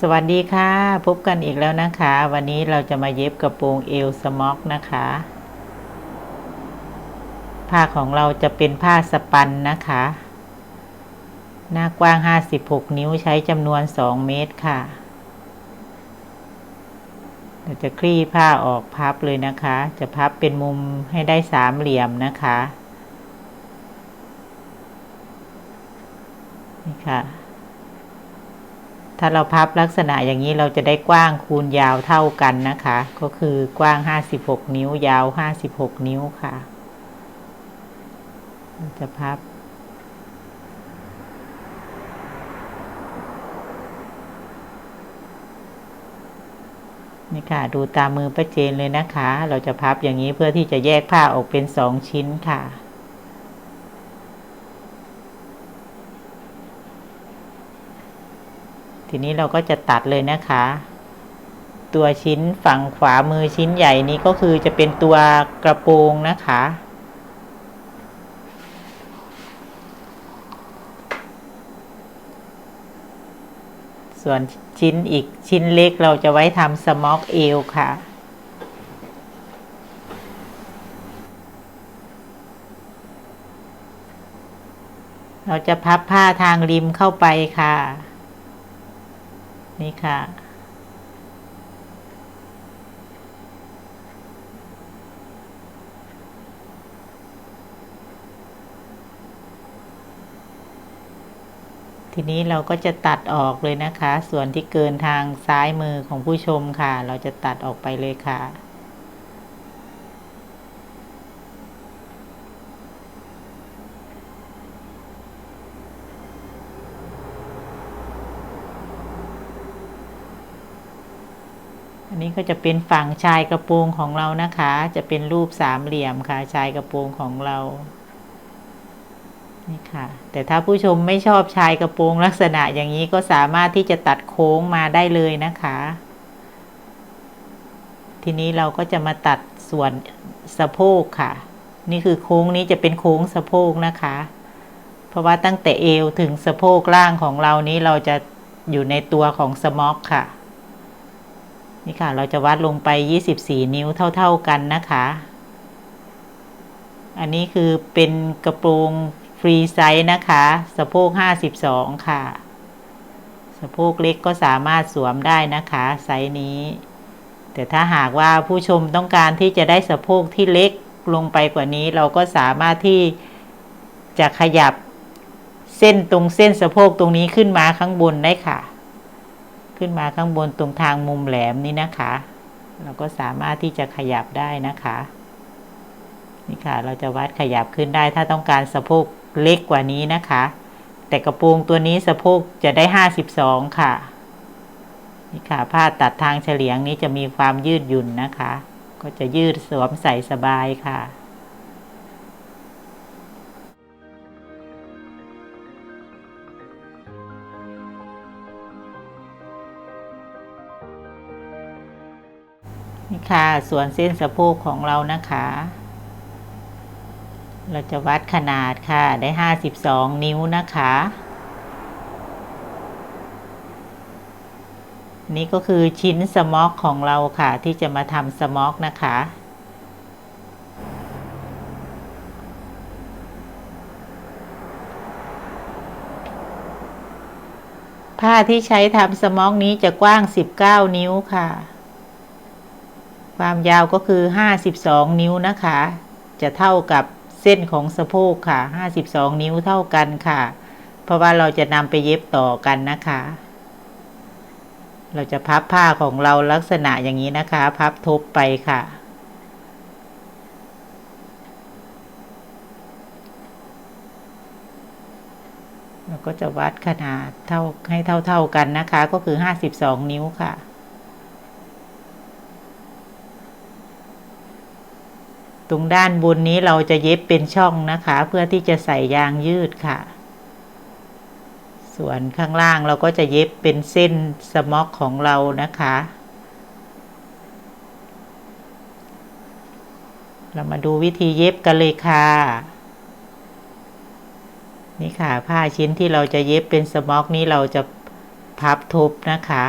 สวัสดีค่ะ พบกันอีกแล้วนะคะ วันนี้เราจะมาเย็บกระโปรงเอวสม็อกนะคะ ผ้าของเราจะเป็นผ้าสปันนะคะ หน้ากว้าง 56 นิ้วใช้จำนวน 2 เมตรค่ะ เราจะคลี่ผ้าออกพับเลยนะคะ จะพับเป็นมุมให้ได้สามเหลี่ยมนะคะ นี่ค่ะ ถ้าเราพับลักษณะอย่างนี้เราจะได้กว้างคูณยาวเท่ากันนะคะ ก็คือกว้าง 56 นิ้วยาว 56 นิ้วค่ะ จะพับ นี่ค่ะ ดูตามมือประเจนเลยนะคะ เราจะพับอย่างนี้เพื่อที่จะแยกผ้าออกเป็นสองชิ้นค่ะ ทีนี้เราก็จะตัดเลยนะคะ ตัวชิ้นฝั่งขวามือชิ้นใหญ่นี้ก็คือจะเป็นตัวกระโปรงนะคะ ส่วนชิ้นอีกชิ้นเล็กเราจะไว้ทำสม็อกเอวค่ะเราจะพับผ้าทางริมเข้าไปค่ะ นี่ค่ะทีนี้เราก็จะตัดออกเลยนะคะ ส่วนที่เกินทางซ้ายมือของผู้ชมค่ะ เราจะตัดออกไปเลยค่ะ อันนี้ก็จะเป็นฝั่งชายกระโปรงของเรานะคะ จะเป็นรูปสามเหลี่ยมค่ะ ชายกระโปรงของเรา นี่ค่ะ แต่ถ้าผู้ชมไม่ชอบชายกระโปรงลักษณะอย่างนี้ก็สามารถที่จะตัดโค้งมาได้เลยนะคะ ทีนี้เราก็จะมาตัดส่วนสะโพกค่ะ นี่คือโค้งนี้จะเป็นโค้งสะโพกนะคะ เพราะว่าตั้งแต่เอวถึงสะโพกล่างของเรานี้เราจะอยู่ในตัวของสม็อกค่ะ นี่ค่ะ เราจะวัดลงไป 24 นิ้วเท่า ๆกันนะคะ อันนี้คือเป็นกระโปรงฟรีไซส์นะคะ สะโพก 52 ค่ะ สะโพกเล็กก็สามารถสวมได้นะคะ ไซส์นี้ แต่ถ้าหากว่าผู้ชมต้องการที่จะได้สะโพกที่เล็กลงไปกว่านี้เราก็สามารถที่จะขยับเส้นตรงเส้นสะโพกตรงนี้ขึ้นมาข้างบนได้ค่ะ ขึ้นมาข้างบนตรงทางมุมแหลมนี้นะคะ เราก็สามารถที่จะขยับได้นะคะ นี่ค่ะ เราจะวัดขยับขึ้นได้ถ้าต้องการสะโพกเล็กกว่านี้นะคะ แต่กระโปรงตัวนี้สะโพกจะได้ห้าสิบสองค่ะ นี่ค่ะ ผ้าตัดทางเฉลียงนี้จะมีความยืดหยุ่นนะคะ ก็จะยืดสวมใส่สบายค่ะ นี่ค่ะ ส่วนเส้นสะโพกของเรานะคะ เราจะวัดขนาดค่ะ ได้52นิ้วนะคะ นี่ก็คือชิ้นสม็อกของเราค่ะ ที่จะมาทำสม็อกนะคะผ้าที่ใช้ทำสมอกนี้จะกว้าง 19 นิ้วค่ะ ความยาวก็คือ 52 นิ้วนะคะ จะเท่ากับเส้นของสะโพกค่ะ 52 นิ้วเท่ากันค่ะ เพราะว่าเราจะนำไปเย็บต่อกันนะคะ เราจะพับผ้าของเราลักษณะอย่างนี้นะคะ พับทบไปค่ะเราก็จะวัดขนาดเท่าให้เท่าๆกันนะคะ ก็คือ 52 นิ้วค่ะ ตรงด้านบนนี้เราจะเย็บเป็นช่องนะคะ เพื่อที่จะใส่ยางยืดค่ะ ส่วนข้างล่างเราก็จะเย็บเป็นเส้นสม็อกของเรานะคะ เรามาดูวิธีเย็บกันเลยค่ะ นี่ค่ะผ้าชิ้นที่เราจะเย็บเป็นสม็อกนี้เราจะพับทบนะคะ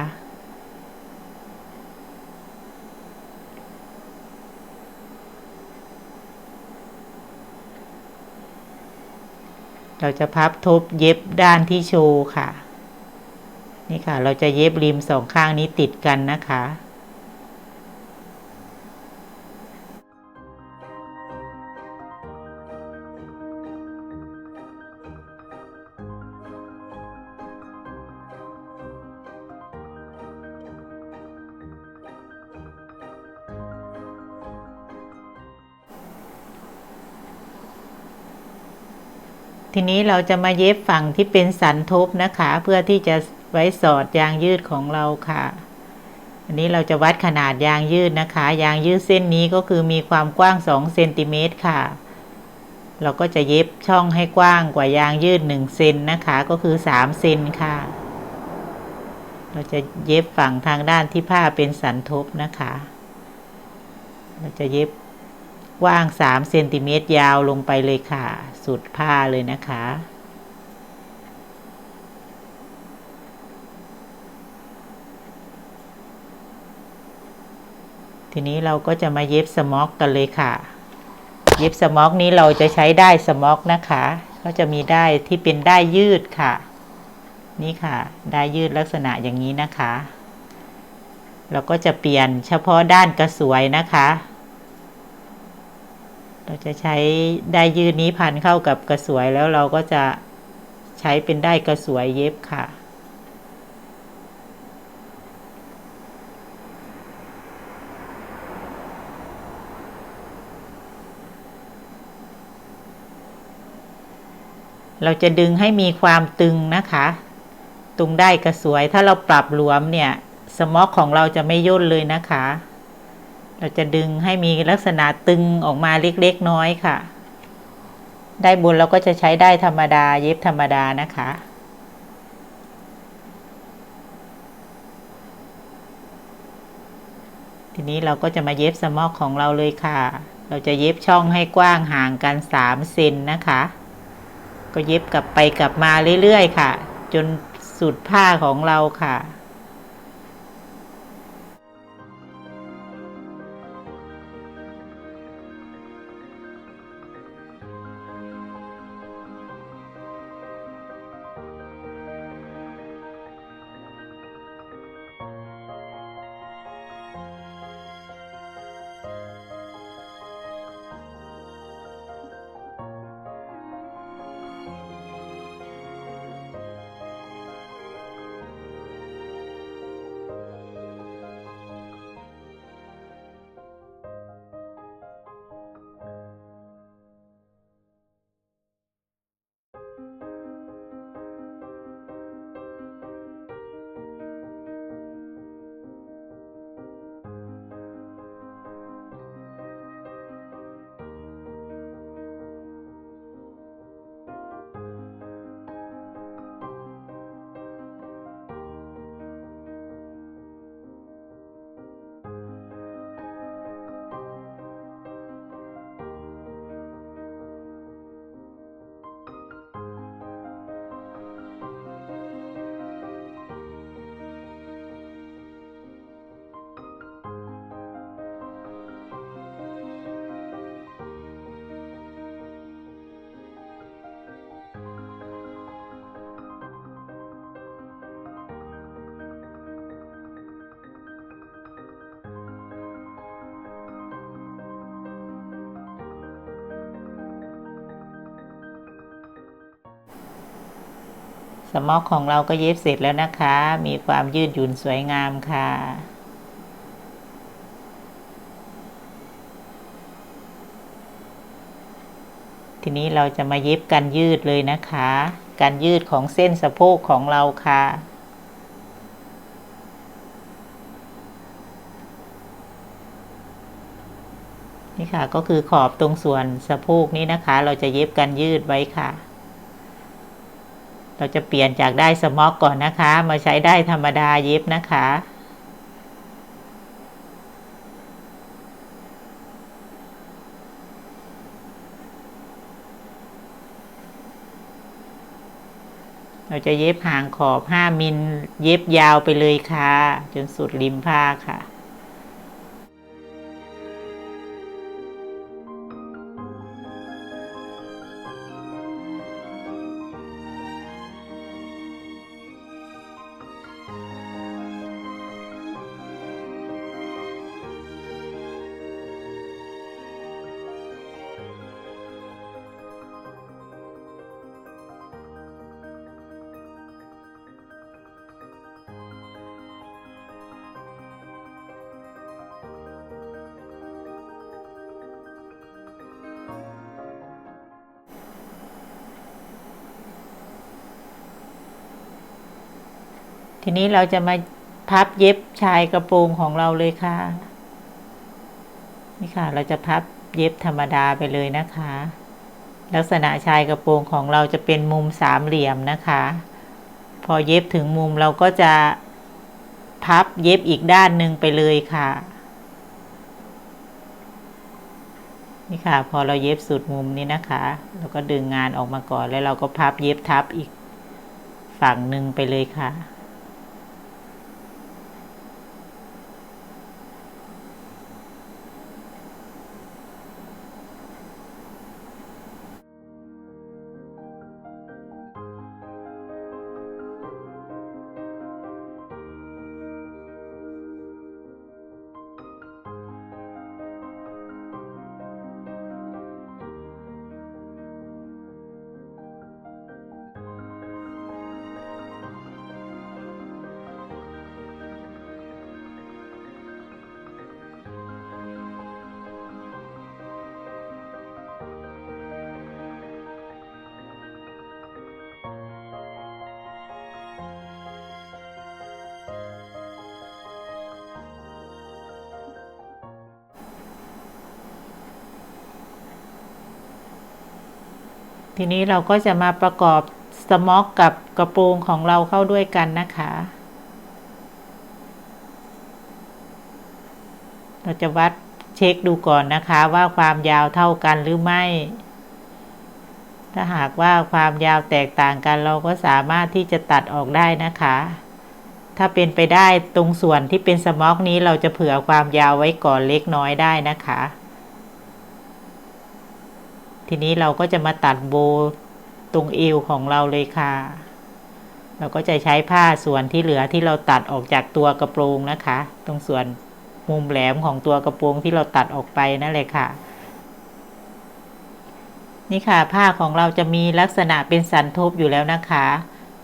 เราจะพับทบเย็บด้านที่โชว์ค่ะ นี่ค่ะ เราจะเย็บริมสองข้างนี้ติดกันนะคะ ทีนี้เราจะมาเย็บฝั่งที่เป็นสันทบนะคะ เพื่อที่จะไว้สอดยางยืดของเราค่ะ อันนี้เราจะวัดขนาดยางยืดนะคะ ยางยืดเส้นนี้ก็คือมีความกว้าง2เซนติเมตรค่ะ เราก็จะเย็บช่องให้กว้างกว่ายางยืด1เซนนะคะ ก็คือ3เซนค่ะ เราจะเย็บฝั่งทางด้านที่ผ้าเป็นสันทบนะคะ เราจะเย็บ กว้าง3เซนติเมตรยาวลงไปเลยค่ะ สุดผ้าเลยนะคะ ทีนี้เราก็จะมาเย็บสม็อกกันเลยค่ะ เย็บสม็อกนี้เราจะใช้ได้สม็อกนะคะ ก็จะมีได้ที่เป็นได้ยืดค่ะ นี่ค่ะ ได้ยืดลักษณะอย่างนี้นะคะ เราก็จะเปลี่ยนเฉพาะด้านกระสวยนะคะ เราจะใช้ได้ยืดนี้พันเข้ากับกระสวยแล้วเราก็จะใช้เป็นได้กระสวยเย็บค่ะ เราจะดึงให้มีความตึงนะคะตรงได้กระสวยถ้าเราปรับหลวมเนี่ย สมอกของเราจะไม่ย่นเลยนะคะ เราจะดึงให้มีลักษณะตึงออกมาเล็กๆน้อยค่ะ ได้บนเราก็จะใช้ได้ธรรมดาเย็บธรรมดานะคะทีนี้เราก็จะมาเย็บสมอกของเราเลยค่ะ เราจะเย็บช่องให้กว้างห่างกัน3เซนนะคะ ก็เย็บกลับไปกลับมาเรื่อยๆค่ะ จนสุดผ้าของเราค่ะ สมอกของเราก็เย็บเสร็จแล้วนะคะ มีความยืดหยุ่นสวยงามค่ะ ทีนี้เราจะมาเย็บกันยืดเลยนะคะ การยืดของเส้นสะโพกของเราค่ะนี่ค่ะก็คือขอบตรงส่วนสะโพกนี้นะคะ เราจะเย็บกันยืดไว้ค่ะ เราจะเปลี่ยนจากได้สม็อกก่อนนะคะ มาใช้ได้ธรรมดาเย็บนะคะ เราจะเย็บห่างขอบ 5 มิลเย็บยาวไปเลยค่ะ จนสุดริมผ้าค่ะ ทีนี้เราจะมาพับเย็บชายกระโปรงของเราเลยค่ะ นี่ค่ะ เราจะพับเย็บธรรมดาไปเลยนะคะ ลักษณะชายกระโปรงของเราจะเป็นมุมสามเหลี่ยมนะคะ พอเย็บถึงมุมเราก็จะพับเย็บอีกด้านหนึ่งไปเลยค่ะ นี่ค่ะ พอเราเย็บสุดมุมนี้นะคะ เราก็ดึงงานออกมาก่อนแล้วเราก็พับเย็บทับอีกฝั่งหนึ่งไปเลยค่ะ ทีนี้เราก็จะมาประกอบสม็อกกับกระโปรงของเราเข้าด้วยกันนะคะ เราจะวัดเช็คดูก่อนนะคะว่าความยาวเท่ากันหรือไม่ ถ้าหากว่าความยาวแตกต่างกันเราก็สามารถที่จะตัดออกได้นะคะ ถ้าเป็นไปได้ตรงส่วนที่เป็นสม็อกนี้เราจะเผื่อความยาวไว้ก่อนเล็กน้อยได้นะคะ ทีนี้เราก็จะมาตัดโบตรงเอวของเราเลยค่ะ เราก็จะใช้ผ้าส่วนที่เหลือที่เราตัดออกจากตัวกระโปรงนะคะ ตรงส่วนมุมแหลมของตัวกระโปรงที่เราตัดออกไปนั่นเลยค่ะ นี่ค่ะผ้าของเราจะมีลักษณะเป็นสันทบอยู่แล้วนะคะ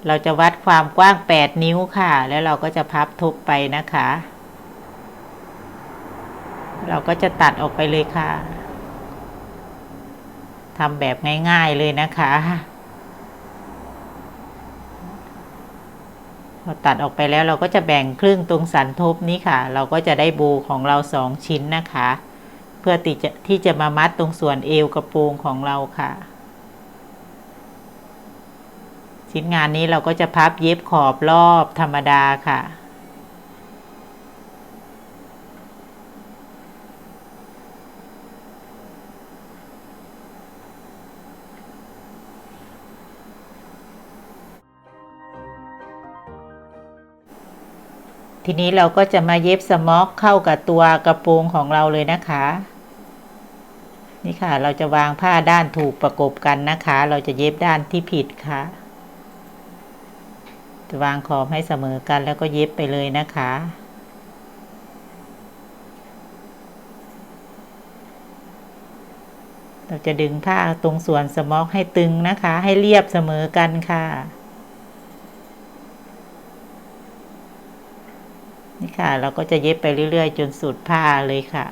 เราจะวัดความกว้าง 8 นิ้วค่ะ แล้วเราก็จะพับทบไปนะคะ เราก็จะตัดออกไปเลยค่ะ ทำแบบง่าย ๆเลยนะคะพอตัดออกไปแล้วเราก็จะแบ่งครึ่งตรงสันทบนี้ค่ะ เราก็จะได้โบของเราสองชิ้นนะคะ เพื่อที่จะที่จะมามัดตรงส่วนเอวกระโปรงของเราค่ะ ชิ้นงานนี้เราก็จะพับเย็บขอบรอบธรรมดาค่ะ ทีนี้เราก็จะมาเย็บสม็อกเข้ากับตัวกระโปรงของเราเลยนะคะ นี่ค่ะ เราจะวางผ้าด้านถูกประกบกันนะคะ เราจะเย็บด้านที่ผิดค่ะจะวางขอบให้เสมอกันแล้วก็เย็บไปเลยนะคะเราจะดึงผ้าตรงส่วนสม็อกให้ตึงนะคะ ให้เรียบเสมอกันค่ะ ค่ะ เราก็จะเย็บไปเรื่อยๆ จนสุดผ้าเลยค่ะ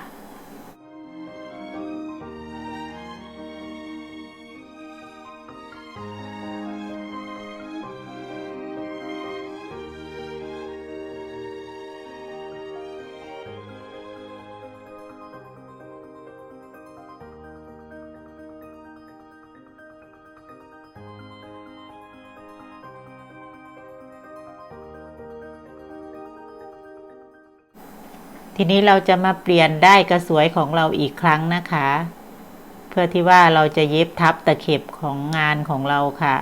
ทีนี้เราจะมาเปลี่ยนได้กระสวยของเราอีกครั้งนะคะ เพื่อที่ว่าเราจะเย็บทับตะเข็บของงานของเราค่ะ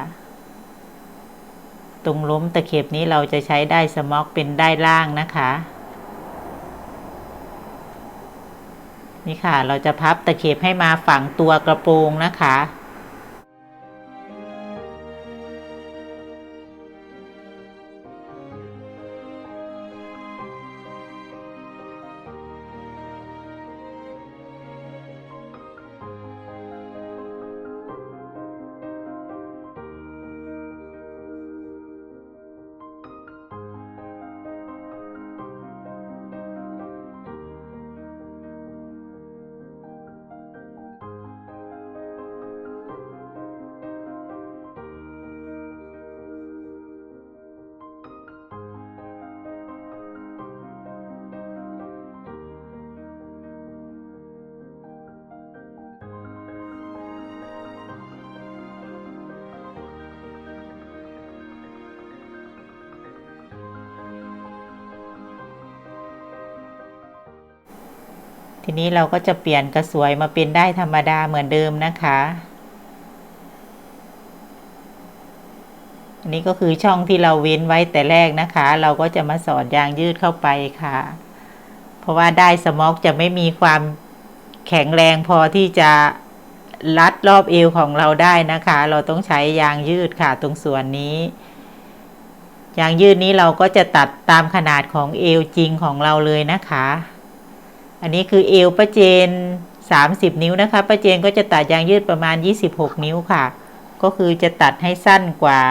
ตรงล้มตะเข็บนี้เราจะใช้ได้สม็อกเป็นได้ล่างนะคะ นี่ค่ะเราจะพับตะเข็บให้มาฝังตัวกระโปรงนะคะ ทีนี้เราก็จะเปลี่ยนกระสวยมาเป็นได้ธรรมดาเหมือนเดิมนะคะอันนี้ก็คือช่องที่เราเว้นไว้แต่แรกนะคะ เราก็จะมาสอดยางยืดเข้าไปค่ะ เพราะว่าได้สม็อกจะไม่มีความแข็งแรงพอที่จะรัดรอบเอวของเราได้นะคะ เราต้องใช้ยางยืดค่ะตรงส่วนนี้ ยางยืดนี้เราก็จะตัดตามขนาดของเอวจริงของเราเลยนะคะ อันนี้คือเอวประเจน 30 นิ้วนะคะประเจนก็จะตัดยางยืดประมาณ 26 นิ้วค่ะ ก็คือจะตัดให้สั้นกว่า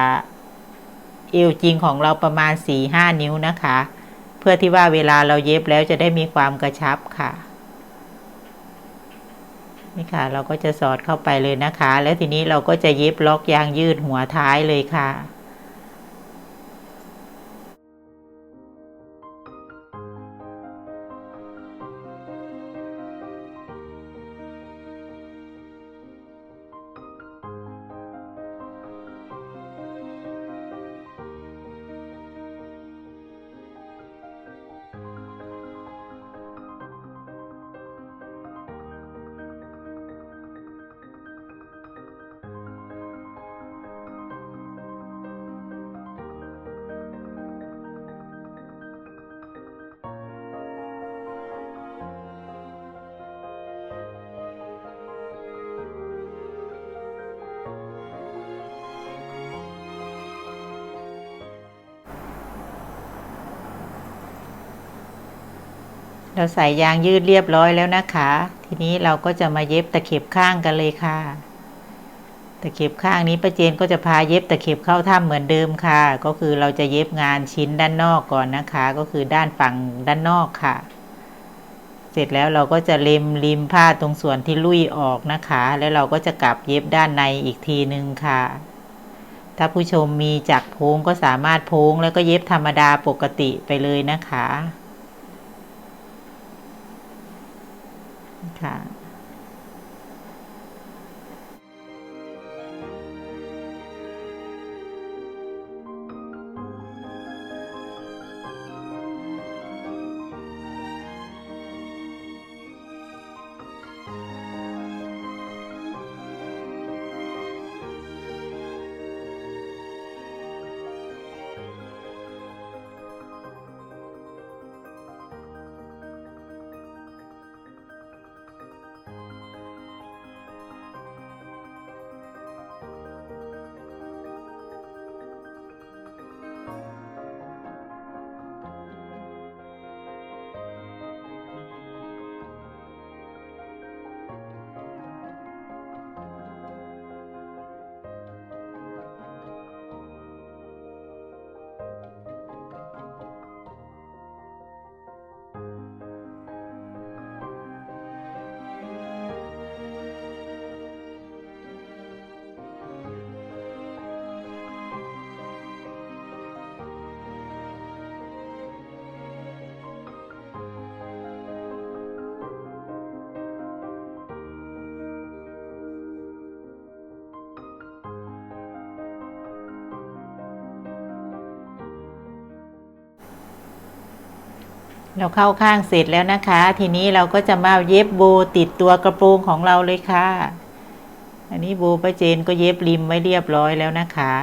เอวจริงของเราประมาณ 4-5 นิ้วนะคะ เพื่อที่ว่าเวลาเราเย็บแล้วจะได้มีความกระชับค่ะนี่ค่ะ เราก็จะสอดเข้าไปเลยนะคะ แล้วทีนี้เราก็จะเย็บล็อกยางยืดหัวท้ายเลยค่ะ เราใส่ยางยืดเรียบร้อยแล้วนะคะ ทีนี้เราก็จะมาเย็บตะเข็บข้างกันเลยค่ะ ตะเข็บข้างนี้ป้าเจนก็จะพาเย็บตะเข็บเข้าถ้ำเหมือนเดิมค่ะ ก็คือเราจะเย็บงานชิ้นด้านนอกก่อนนะคะ ก็คือด้านฝั่งด้านนอกค่ะ เสร็จแล้วเราก็จะเล็มริมผ้าตรงส่วนที่ลุยออกนะคะ แล้วเราก็จะกลับเย็บด้านในอีกทีนึงค่ะถ้าผู้ชมมีจักรโพงก็สามารถโพงแล้วก็เย็บธรรมดาปกติไปเลยนะคะ ค่ะ เราเข้าข้างเสร็จแล้วนะคะ ทีนี้เราก็จะมาเย็บโบติดตัวกระโปรงของเราเลยค่ะ อันนี้โบป้าเจนก็เย็บริมไว้เรียบร้อยแล้วนะคะ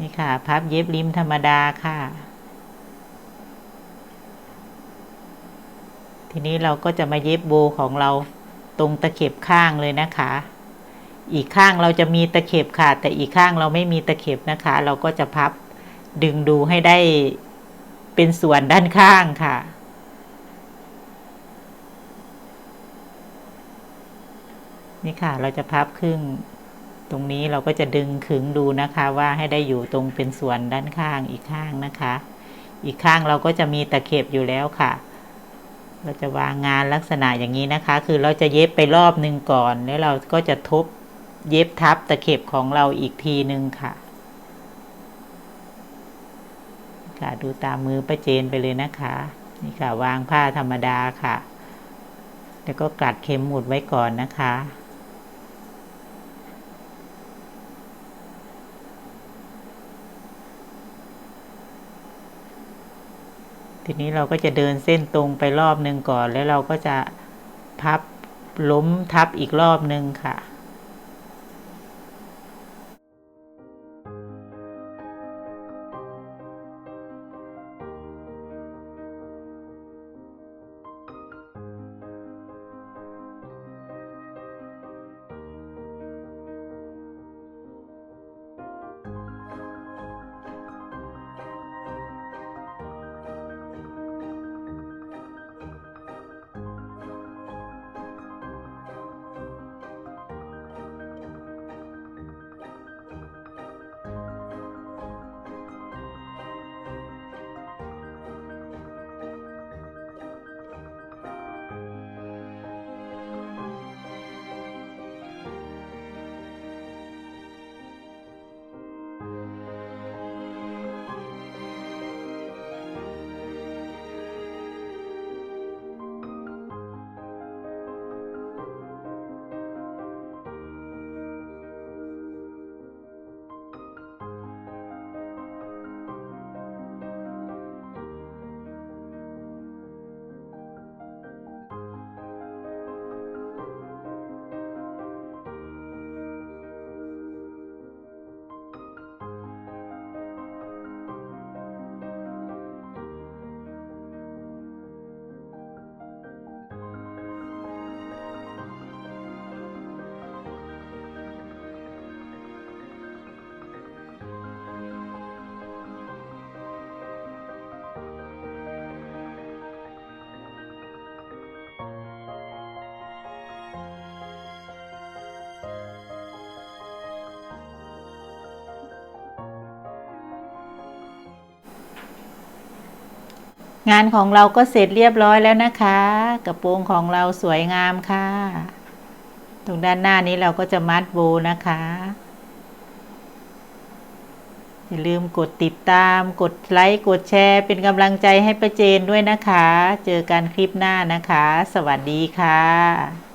นี่ค่ะ พับเย็บริมธรรมดาค่ะ ทีนี้เราก็จะมาเย็บโบของเราตรงตะเข็บข้างเลยนะคะ อีกข้างเราจะมีตะเข็บค่ะ แต่อีกข้างเราไม่มีตะเข็บนะคะ เราก็จะพับดึงดูให้ได้ เป็นส่วนด้านข้างค่ะ นี่ค่ะเราจะพับครึ่ง ตรงนี้เราก็จะดึงขึงดูนะคะว่าให้ได้อยู่ตรงเป็นส่วนด้านข้างอีกข้างนะคะ อีกข้างเราก็จะมีตะเข็บอยู่แล้วค่ะ เราจะวางงานลักษณะอย่างนี้นะคะ คือเราจะเย็บไปรอบหนึ่งก่อน แล้วเราก็จะทบเย็บทับตะเข็บของเราอีกทีหนึ่งค่ะ ค่ะ ดูตามมือประเจนไปเลยนะคะ นี่ค่ะ วางผ้าธรรมดาค่ะ แล้วก็กัดเข็มหมุดไว้ก่อนนะคะทีนี้เราก็จะเดินเส้นตรงไปรอบหนึ่งก่อน แล้วเราก็จะพับล้มทับอีกรอบหนึ่งค่ะ งานของเราก็เสร็จเรียบร้อยแล้วนะคะ กระโปรงของเราสวยงามค่ะ ตรงด้านหน้านี้เราก็จะมัดโบนะคะ อย่าลืมกดติดตาม กดไลค์ กดแชร์ เป็นกำลังใจให้ประเจนด้วยนะคะ เจอกันคลิปหน้านะคะ สวัสดีค่ะ